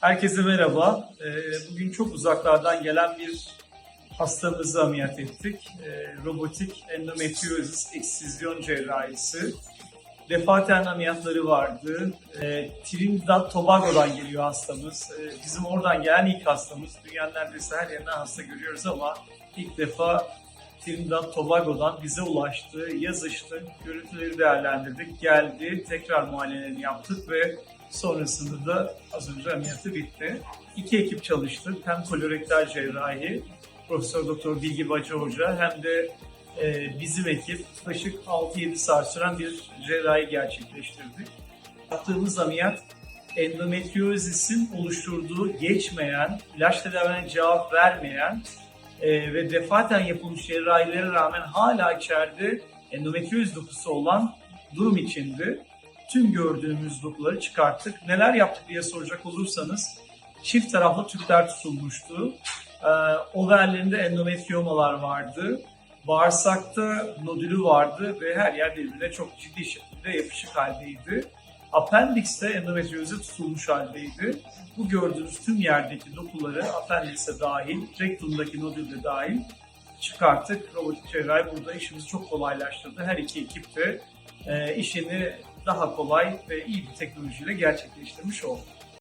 Herkese merhaba. Ee, Bugün çok uzaklardan gelen bir hastamızı ameliyat ettik. Ee, Robotik endometriozis eksizyon cerrahisi. Defaten ameliyatları vardı. Ee, Trinidad Tobago'dan geliyor hastamız. Bizim oradan gelen ilk hastamız. Dünyanın neredeyse her yerinden hasta görüyoruz ama ilk defa Trinidad Tobago'dan bize ulaştı, yazıştık, görüntüleri değerlendirdik, geldi, tekrar muayenelerini yaptık ve sonrasında da az önce ameliyatı bitti. İki ekip çalıştık. Hem kolorektal cerrahi, Profesör Doktor Bilgi Bacı Hoca hem de e, bizim ekip yaklaşık 6-7 saat süren bir cerrahi gerçekleştirdik. Yaptığımız ameliyat endometriozisin oluşturduğu geçmeyen, ilaç tedavilerine cevap vermeyen e, ve defaten yapılmış cerrahilere rağmen hala içeride endometrioz dokusu olan durum içindi. Tüm gördüğümüz dokuları çıkarttık. Neler yaptık diye soracak olursanız çift taraflı tüpler tutulmuştu. E, overlerinde endometriomalar vardı. Bağırsakta nodülü vardı ve her yer birbirine çok ciddi şekilde yapışık haldeydi. Appendix'te endometrioze tutulmuş haldeydi. Bu gördüğünüz tüm yerdeki dokuları appendix'e dahil, rektumdaki nodül de dahil çıkarttık. Robotik cerrahi burada işimizi çok kolaylaştırdı. Her iki ekip de e, işini daha kolay ve iyi bir teknolojiyle gerçekleştirmiş oldu.